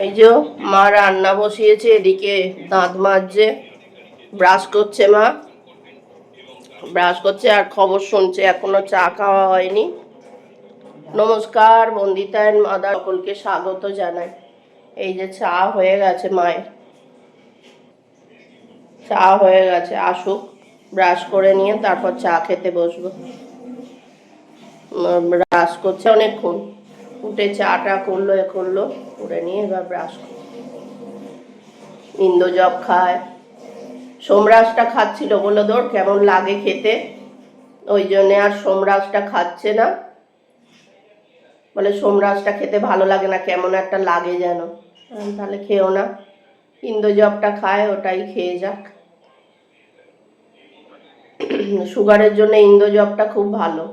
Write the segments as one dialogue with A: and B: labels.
A: এই যে মা রান্না বসিয়েছে, এদিকে দাঁত মাজছে, ব্রাশ করছে মা। ব্রাশ করছে আর খবর শুনছে, এখনও চা খাওয়া হয়নি। নমস্কার বন্দিতায়ন মাদার সকলকে স্বাগত জানাই। এই যে চা হয়ে গেছে মায়ের। চা হয়ে গেছে, আসুক, ব্রাশ করে নিয়ে তারপর চা খেতে বসবো। ব্রাশ করছে অনেকক্ষণ। উঠে চাটা করল, এ করল, করে নিয়ে এবার ব্রাশ করছে ইন্দো জব খায়। সোমরাজটা খাচ্ছিল বলল ধর, কেমন লাগে খেতে? ওই জন্যে আর সোমরাজটা খাচ্ছে না। বলে, সোমরাজটা খেতে ভালো লাগে না, কেমন একটা লাগে যেন। তাহলে খেও না। ইন্দো জবটা খায়, ওটাই খেয়ে যাক। সুগারের জন্য ইন্দো জবটা খুব ভালো।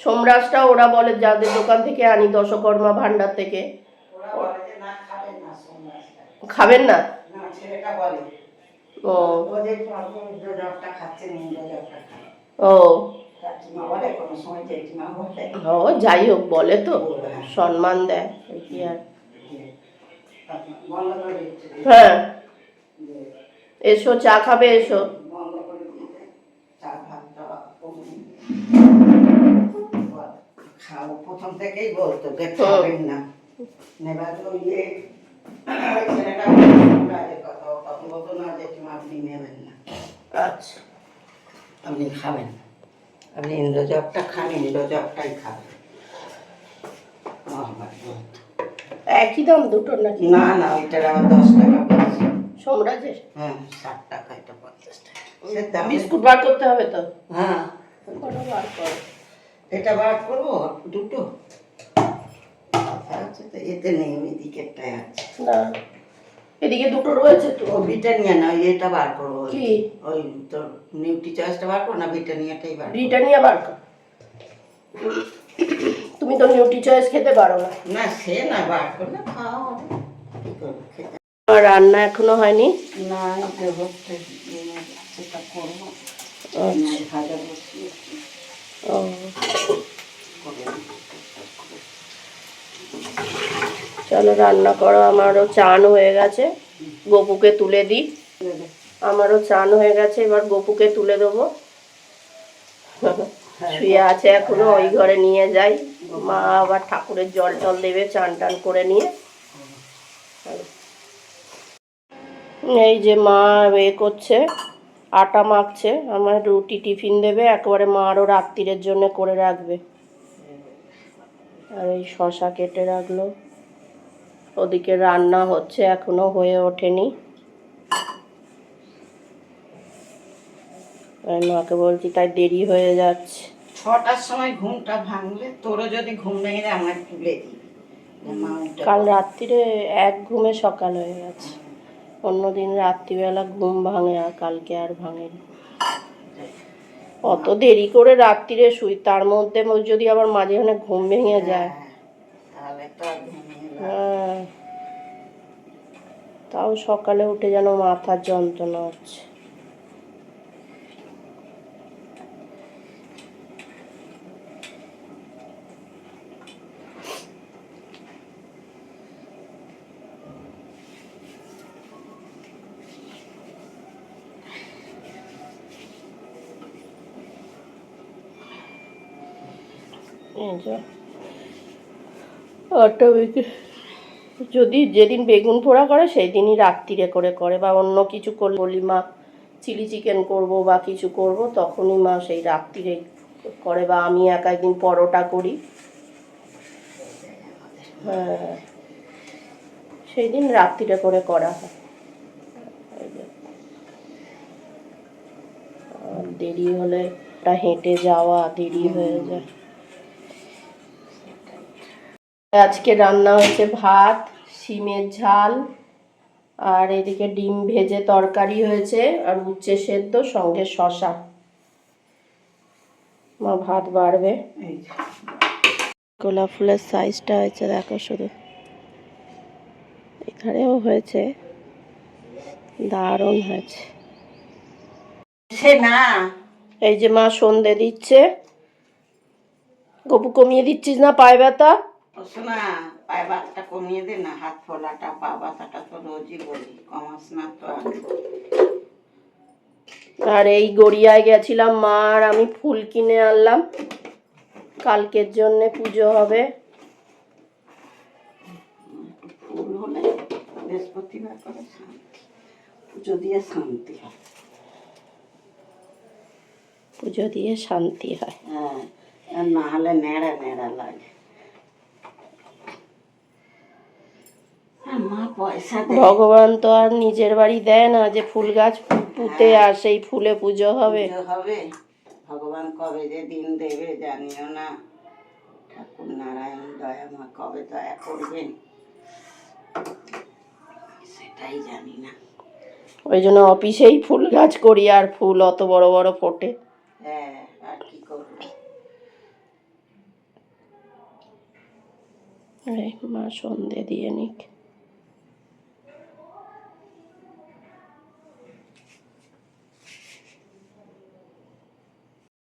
A: সোমরাজটা ওরা বলে যাদের দোকান থেকে আনি দশকর্মা ভান্ডার থেকে।
B: খাবেন না
A: ও। ও ও। যাই হোক বলে তো। সম্মান দেয় কি আর। হ্যাঁ। এসো চা খাবে এসো।
B: খাও প্রথম থেকেই বলতো যে খাবেন না। নেবার তো ইয়ে ছেলেটা কথা তখন বলতো না আপনি নেবেন না।
A: আচ্ছা।
B: আপনি খাবেন আপনি ইন্দ্রজবটা খান ইন্দ্রজবটাই খাবেন। আমার
A: একই দাম নাকি?
B: না না ওইটার দশ টাকা পড়ছে
A: সোমরাজের
B: হ্যাঁ ষাট টাকা এটা পঞ্চাশ টাকা।
A: বিস্কুট বার করতে হবে তো?
B: হ্যাঁ।
A: বার করো।
B: এটা বার করব দুটো। আচ্ছা তো এতে নেই ওই দিকেরটাই আছে।
A: না। এদিকে দুটো রয়েছে তো।
B: ব্রিটানিয়া না ওই এটা বার করব।
A: কি?
B: ওই তোর নিউট্রি চয়েসটা বার করব না ব্রিটানিয়াটাই বার
A: ব্রিটানিয়া বার কর। তুমি তো নিউট্রি চয়েস খেতে পারো না।
B: না সে না বার করলে খাওয়া হবে। কি করব খেতে
A: রান্না এখনও হয়নি।
B: না দেবো সেটা করব।
A: আচ্ছা।
B: ভাজা বসিয়েছি।
A: ও। চলো, রান্না করো। আমারও চান হয়ে গেছে। গপুকে তুলে দিই। আমারও চান হয়ে গেছে। এবার গপুকে তুলে দেবো। শুয়ে আছে এখনও, ওই ঘরে নিয়ে যাই। মা আবার ঠাকুরের জল টল দেবে চান টান করে নিয়ে। এই যে মা এ করছে। আটা মাখছে আমার রুটি টিফিন দেবে একবারে মা আরও রাত্রিরের জন্য করে রাখবে। আর এই শশা কেটে রাখল। ওদিকে রান্না হচ্ছে এখনও হয়ে ওঠেনি। আমি মাকে বলছি তাই দেরি হয়ে যাচ্ছে।
B: ছটার সময় ঘুমটা ভাঙলে তোরও যদি ঘুম ভেঙে যায় আমার তুলে উঠে
A: কাল রাত্রিরে এক ঘুমে সকাল হয়ে গেছে। অন্যদিন রাত্রিবেলা ঘুম ভাঙে আর কালকে আর ভাঙেনি। অত দেরি করে রাত্রিরে শুই তার মধ্যে যদি আবার মাঝখানে ঘুম ভেঙে যায়।
B: হ্যাঁ, লাভ
A: হ্যাঁ। তাও সকালে উঠে যেন মাথার যন্ত্রণা হচ্ছে। যদি যেদিন বেগুন পোড়া করে সেই দিনই রাত্রিরে করে করে, বা অন্য কিছু করলে বলি, মা, চিলি চিকেন করব বা কিছু করব, তখনই মা সেই রাত্রিরে করে, বা আমি এক একদিন পরোটা করি। হ্যাঁ। সেই দিন রাত্রিরে করে করা হয়। দেরি হলে হেঁটে যাওয়া দেরি হয়ে যায়। আজকে রান্না হচ্ছে ভাত শিমের ঝাল আর এদিকে ডিম ভেজে তরকারি হয়েছে আর উচ্ছে সেদ্ধ সঙ্গে শশা মা ভাত বাড়বে। গোলাপ ফুলের সাইজটা হয়েছে দেখো শুধু। এখানেও হয়েছে। দারুণ হয়েছে।
B: না।
A: এই যে মা সন্ধে দিচ্ছে। গপু কমিয়ে দিচ্ছিস না পায়ে ব্যথা?
B: ও শোনা পায়ে বাতটা কমিয়ে দে না হাত ফোলাটা পা ব্যথাটা তো রোজই বলি কমাস না তো আর।
A: আর এই গড়িয়ায় গেছিলাম মা আর আমি ফুল কিনে আনলাম। কালকের জন্য পুজো হবে।
B: ফুল হলে বৃহস্পতিবার করে শান্তি পুজো দিয়ে শান্তি হয়।
A: পুজো দিয়ে শান্তি হয়।
B: হ্যাঁ আর না হলে নেড়া নেড়া লাগে আর মা পয়সা দেয়
A: ভগবান তো আর নিজের বাড়ি দেয় না যে ফুল গাছ পুঁতে আর সেই ফুলে পুজো হবে।
B: হবে। ভগবান কবে যে দিন দেবে জানিও না। ঠাকুর নারায়ণ দয়া মা কবে দয়া করবেন? সেটাই জানি না।
A: ওই জন্য অফিসেই ফুল গাছ করি আর ফুল অত বড় বড় ফোটে।
B: হ্যাঁ আর কি করব?
A: মা সন্ধে দিয়ে নিক।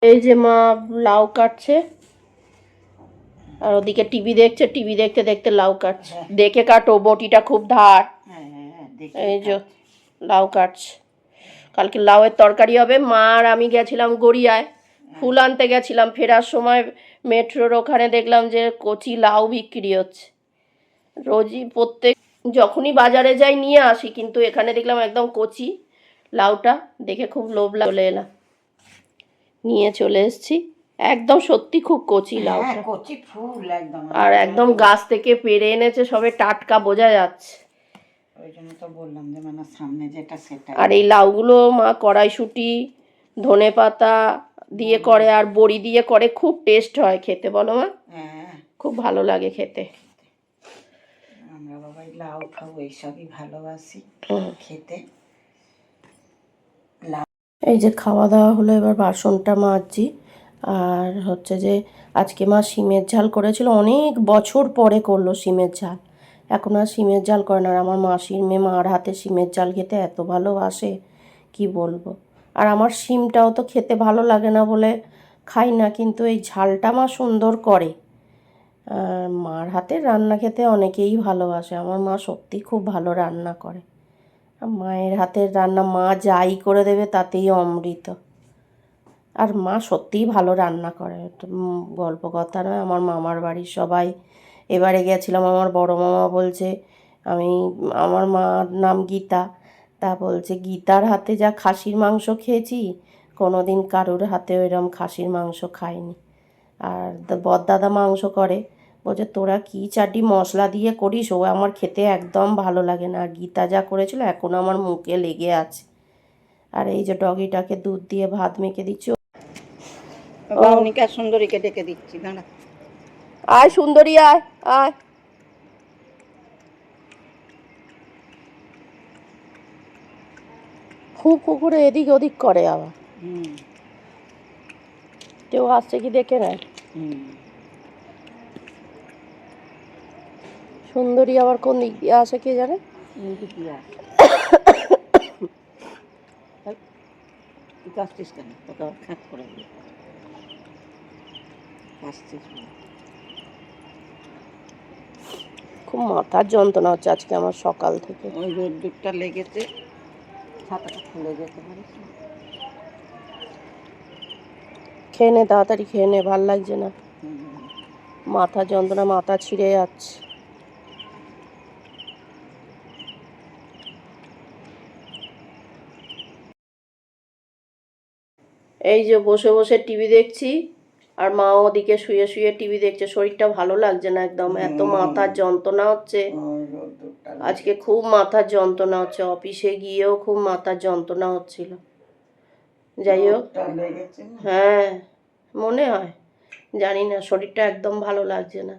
A: এই যে মা লাউ কাটছে। আর ওদিকে টিভি দেখছে টিভি দেখতে দেখতে লাউ কাটছে। দেখে কাটো বটিটা খুব ধার।
B: হ্যাঁ হ্যাঁ হ্যাঁ
A: এই যে লাউ কাটছে। কালকে লাউয়ের তরকারি হবে। মা আর আমি গেছিলাম গড়িয়ায়। ফুল আনতে গেছিলাম। ফেরার সময় মেট্রোর ওখানে দেখলাম যে কচি লাউ বিক্রি হচ্ছে। রোজই প্রত্যেক যখনই বাজারে যাই নিয়ে আসি কিন্তু এখানে দেখলাম একদম কচি লাউটা। দেখে খুব লোভ চলে এলাম। নিয়ে চলে এসেছি। একদম সত্যি খুব কচি লাউ।
B: কচি ফুল একদম।
A: আর একদম গাছ থেকে পেরে এনেছে সবে টাটকা বোঝা যাচ্ছে।
B: ওই জন্য তো বললাম যে মানে সামনে যেটা সেটা।
A: আর এই লাউগুলো মা কড়াইশুঁটি ধনে পাতা দিয়ে করে আর বড়ি দিয়ে করে খুব টেস্ট হয় খেতে বলো মা?
B: হ্যাঁ।
A: খুব ভালো লাগে খেতে।
B: আমরা বাবা লাউ খাও এইসবই ভালোবাসি খেতে।
A: এই যে খাওয়া দাওয়া হলো, এবার বাসনটা মাজছি। আর হচ্ছে যে, আজকে মা সিমের ঝাল করেছিল, অনেক বছর পরে করল সিমের ঝাল। এখন আর সিমের ঝাল করে না, আর আমার মাসির মেয়ে মার হাতে সিমের ঝাল খেতে এত ভালোবাসে, কি বলব? আর আমার সিমটাও তো খেতে ভালো লাগে না বলে খাই না, কিন্তু এই ঝালটা মা সুন্দর করে। মার হাতে রান্না খেতে অনেকেই ভালোবাসে, আমার মা সত্যি খুব ভালো রান্না করে। মায়ের হাতের রান্না মা যাই করে দেবে তাতেই অমৃত। আর মা সত্যিই ভালো রান্না করে। গল্প কথা নয়, আমার মামার বাড়ির সবাই এবারে গেছিলাম, আমার বড় মামা বলছে, আমি, আমার মার নাম গীতা। তা বলছে, গীতার হাতে যা খাসির মাংস খেয়েছি কোনো দিন কারোর হাতে ওইরকম খাসির মাংস খাইনি। আর দা- বড়দাদা মাংস করে। বলছে তোরা কি চারটি মশলা দিয়ে করিস? ও আমার খেতে একদম ভালো লাগে না। আর গীতা যা করেছিল এখন আমার মুখে লেগে আছে। আর এই যে ডগিটাকে দুধ দিয়ে ভাত মেখে দিচ্ছি।
B: সুন্দরীকে ডেকে দিচ্ছি দাঁড়া।
A: আয় সুন্দরী আয় আয়। খুব পুকুরে এদিক ওদিক করে আবার। কেউ আসছে কি দেখে নেয়
B: হুম।
A: সুন্দরী আবার কোন দিক দিয়ে আসে কে জানে?
B: কিন্তু কি আর তুই কাশছিস কেন? তোকে আবার খাট করে দিই কাশছিস
A: খুব মাথার যন্ত্রণা হচ্ছে আজকে আমার সকাল থেকে।
B: ওই রোদ্দুরটা লেগেছে ছাতাটা খুলে যেতে পারিস
A: খেয়ে নে তাড়াতাড়ি খেয়ে নে ভালো লাগছে না। মাথা যন্ত্রণা মাথা ছিঁড়ে যাচ্ছে। এই যে বসে বসে টিভি দেখছি আর মা ওদিকে শুয়ে শুয়ে টিভি দেখছে। শরীরটা ভালো লাগছে না একদম এত মাথার যন্ত্রণা হচ্ছে। আজকে খুব মাথার যন্ত্রণা হচ্ছে অফিসে গিয়েও খুব মাথার যন্ত্রণা হচ্ছিল। যাই হোক হ্যাঁ মনে হয় জানি না শরীরটা একদম ভালো লাগছে না।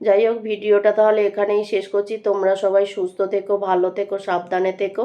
A: যাই হোক ভিডিওটা তাহলে এখানেই শেষ করছি। তোমরা সবাই সুস্থ থেকো ভালো থেকো সাবধানে থেকো।